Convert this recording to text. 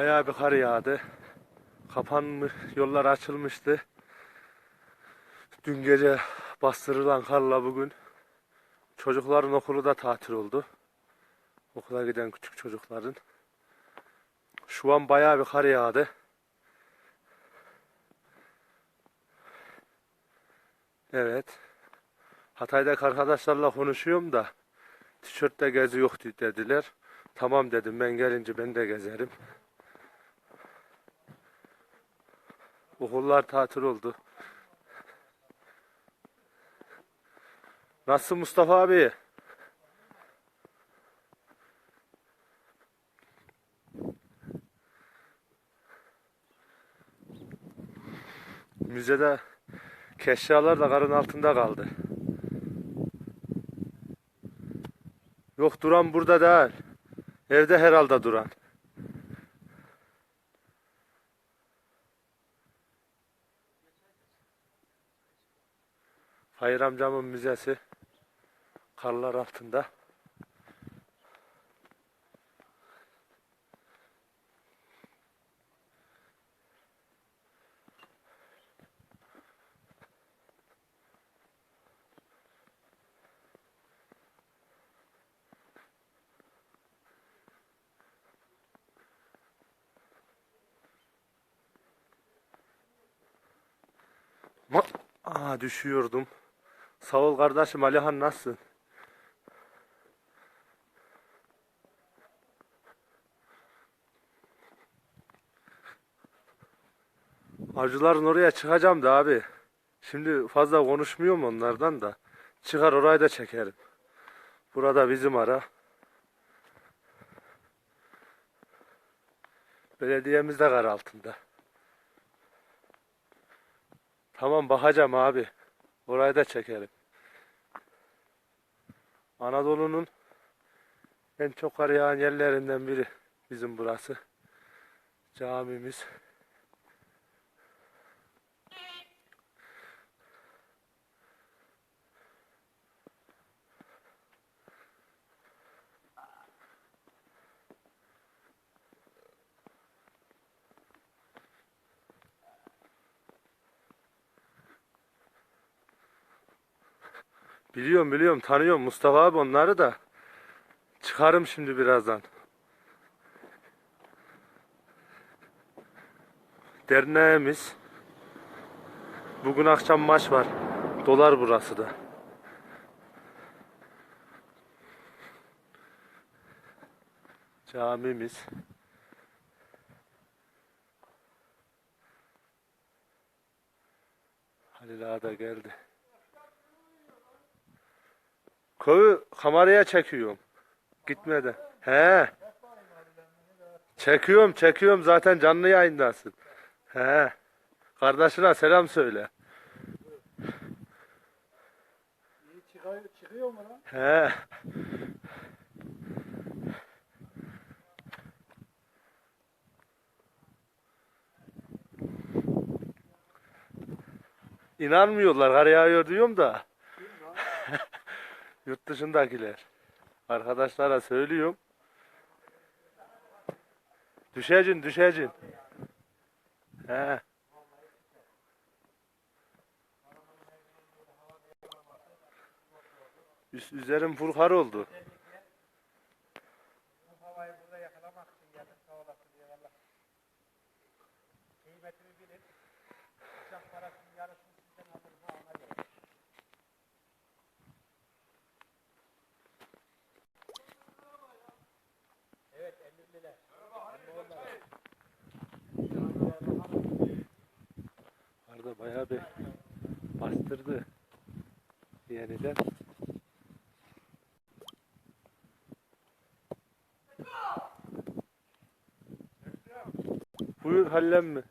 Bayağı bir kar yağdı. Kapanmış, yollar açılmıştı. Dün gece bastırılan karla bugün çocukların okulu da tatil oldu. Okula giden küçük çocukların. Şu an bayağı bir kar yağdı. Evet. Hatay'daki arkadaşlarla konuşuyorum da tişörtle gezi yok dediler. Tamam dedim ben gelince ben de gezerim. Okullar tatil oldu. Nasılsın Mustafa abi? Müzede eşyalar da karın altında kaldı. Yok duran burada değil. Evde herhalde duran. Hayır amcamın müzesi karlar altında. Aa düşüyordum. Sağ ol kardeşim Alihan nasılsın? Avcıların oraya çıkacağım da abi. Şimdi fazla konuşmuyorum onlardan da. Çıkar orayı da çekerim. Burada bizim ara. Belediyemiz de kar altında. Tamam bakacağım abi. Orayı da çekelim. Anadolu'nun en çok kar yağan yerlerinden biri bizim burası. Camimiz. Biliyorum biliyorum tanıyorum Mustafa abi onları da. Çıkarım şimdi birazdan. Derneğimiz. Bugün akşam maç var. Dolar burası da. Camimiz. Halil Ağa da geldi. Koyu kameraya çekiyorum. Gitmeden. He. Çekiyorum çekiyorum zaten canlı yayındasın. He. Kardeşine selam söyle. İyi çıkıyor, çıkıyor mu lan? He. İnanmıyorlar kar yağıyor diyorum da. Yurt dışındakiler. Arkadaşlara söylüyorum. Düşeceksin düşeceksin. He. Üst, üzerim full kar oldu. Evet 50 lira. Arada bayağı bir bastırdı. Yeniden. Buyur Hallem mi?